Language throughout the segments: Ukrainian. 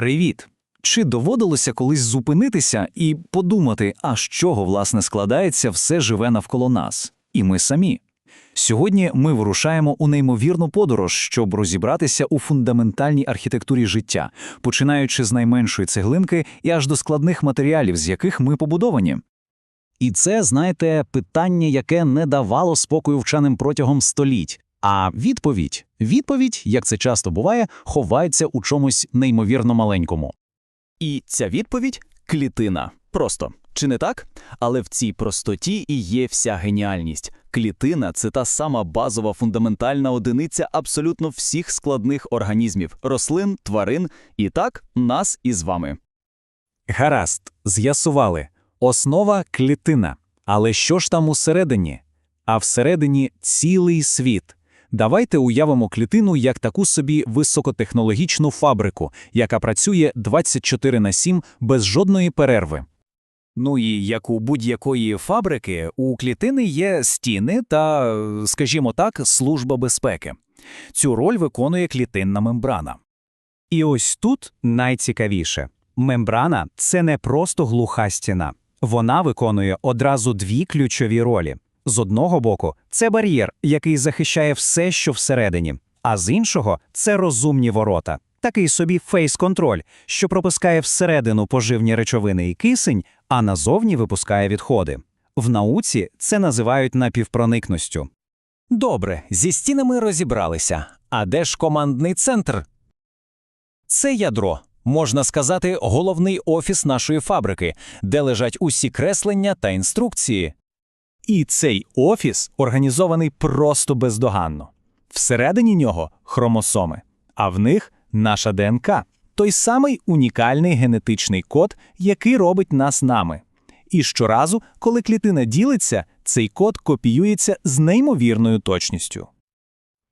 Привіт! Чи доводилося колись зупинитися і подумати, а з чого, власне, складається все живе навколо нас? І ми самі. Сьогодні ми вирушаємо у неймовірну подорож, щоб розібратися у фундаментальній архітектурі життя, починаючи з найменшої цеглинки і аж до складних матеріалів, з яких ми побудовані. І це, знаєте, питання, яке не давало спокою вченим протягом століть. А відповідь, відповідь, як це часто буває, ховається у чомусь неймовірно маленькому. І ця відповідь клітина. Просто. Чи не так? Але в цій простоті і є вся геніальність. Клітина це та сама базова фундаментальна одиниця абсолютно всіх складних організмів рослин, тварин і так нас із вами. Гаразд, з'ясували. Основа клітина. Але що ж там усередині? А всередині цілий світ. Давайте уявимо клітину як таку собі високотехнологічну фабрику, яка працює 24 на 7 без жодної перерви. Ну і як у будь-якої фабрики, у клітини є стіни та, скажімо так, служба безпеки. Цю роль виконує клітинна мембрана. І ось тут найцікавіше. Мембрана – це не просто глуха стіна. Вона виконує одразу дві ключові ролі. З одного боку, це бар'єр, який захищає все, що всередині, а з іншого це розумні ворота. Такий собі фейс-контроль, що пропускає всередину поживні речовини і кисень, а назовні випускає відходи. В науці це називають напівпроникністю. Добре, зі стінами розібралися. А де ж командний центр? Це ядро, можна сказати, головний офіс нашої фабрики, де лежать усі креслення та інструкції. І цей офіс організований просто бездоганно. Всередині нього хромосоми, а в них наша ДНК, той самий унікальний генетичний код, який робить нас нами. І щоразу, коли клітина ділиться, цей код копіюється з неймовірною точністю.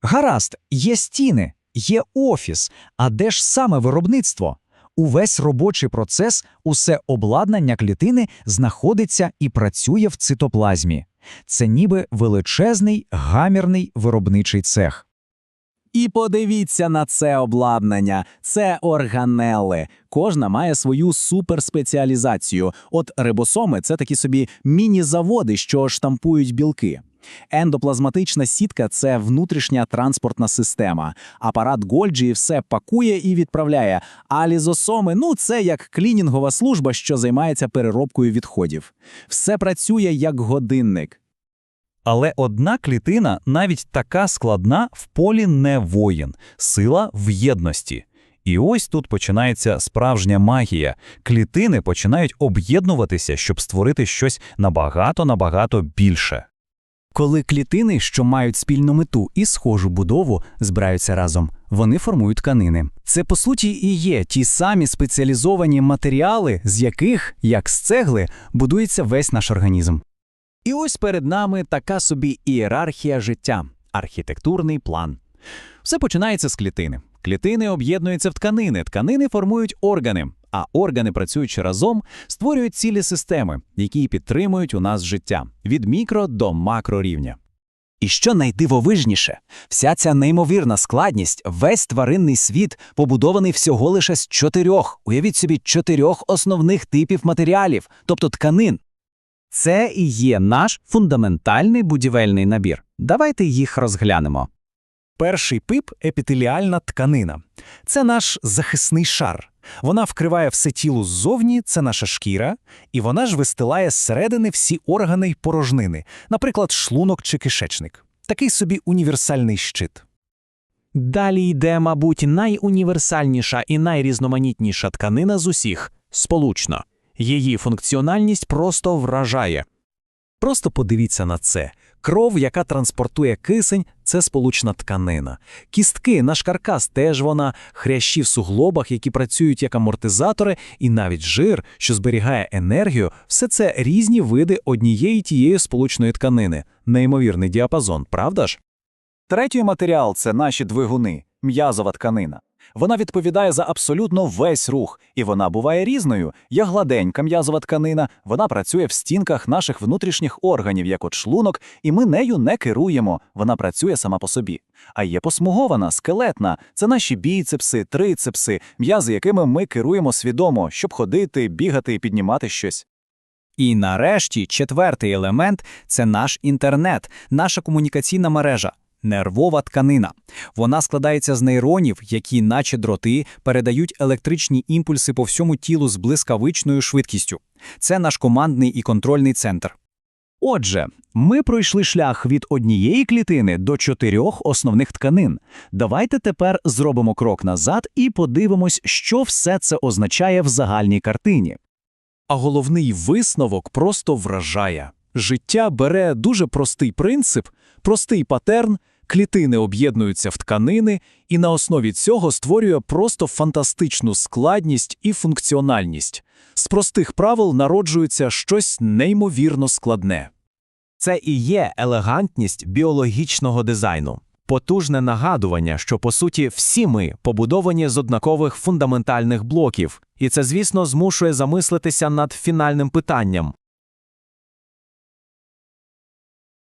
Гаразд, є стіни, є офіс, а де ж саме виробництво? Увесь робочий процес, усе обладнання клітини знаходиться і працює в цитоплазмі. Це ніби величезний гамірний виробничий цех. І подивіться на це обладнання. Це органели. Кожна має свою суперспеціалізацію. От рибосоми це такі собі міні-заводи, що штампують білки. Ендоплазматична сітка це внутрішня транспортна система. Апарат Гольджі все пакує і відправляє. А лізосоми ну це як клінінгова служба, що займається переробкою відходів. Все працює як годинник. Але одна клітина, навіть така складна, в полі не воїн, сила в єдності. І ось тут починається справжня магія. Клітини починають об'єднуватися, щоб створити щось набагато-набагато більше. Коли клітини, що мають спільну мету і схожу будову, збираються разом, вони формують тканини. Це, по суті, і є ті самі спеціалізовані матеріали, з яких, як з цегли, будується весь наш організм. І ось перед нами така собі ієрархія життя, архітектурний план. Все починається з клітини. Клітини об'єднуються в тканини, тканини формують органи, а органи, працюючи разом, створюють цілі системи, які підтримують у нас життя від мікро до макрорівня. І що найдивовижніше, вся ця неймовірна складність, весь тваринний світ побудований всього лише з чотирьох, уявіть собі, чотирьох основних типів матеріалів, тобто тканин. Це і є наш фундаментальний будівельний набір. Давайте їх розглянемо. Перший пип епітеліальна тканина. Це наш захисний шар. Вона вкриває все тіло ззовні, це наша шкіра, і вона ж вистилає зсередини всі органи й порожнини, наприклад, шлунок чи кишечник. Такий собі універсальний щит. Далі йде, мабуть, найуніверсальніша і найрізноманітніша тканина з усіх сполучна. Її функціональність просто вражає. Просто подивіться на це. Кров, яка транспортує кисень, це сполучна тканина. Кістки, наш каркас теж вона, хрящі в суглобах, які працюють як амортизатори, і навіть жир, що зберігає енергію, все це різні види однієї тієї сполучної тканини. Неймовірний діапазон, правда ж? Третій матеріал це наші двигуни, м'язова тканина. Вона відповідає за абсолютно весь рух, і вона буває різною. Є гладенька м'язова тканина, вона працює в стінках наших внутрішніх органів, як от шлунок, і ми нею не керуємо, вона працює сама по собі. А є посмугована, скелетна це наші біцепси, трицепси, м'язи, якими ми керуємо свідомо, щоб ходити, бігати і піднімати щось. І нарешті четвертий елемент це наш інтернет, наша комунікаційна мережа. Нервова тканина. Вона складається з нейронів, які, наче дроти, передають електричні імпульси по всьому тілу з блискавичною швидкістю. Це наш командний і контрольний центр. Отже, ми пройшли шлях від однієї клітини до чотирьох основних тканин. Давайте тепер зробимо крок назад і подивимось, що все це означає в загальній картині. А головний висновок просто вражає. Життя бере дуже простий принцип, простий патерн, клітини об'єднуються в тканини і на основі цього створює просто фантастичну складність і функціональність. З простих правил народжується щось неймовірно складне. Це і є елегантність біологічного дизайну. Потужне нагадування, що по суті всі ми побудовані з однакових фундаментальних блоків, і це, звісно, змушує замислитися над фінальним питанням: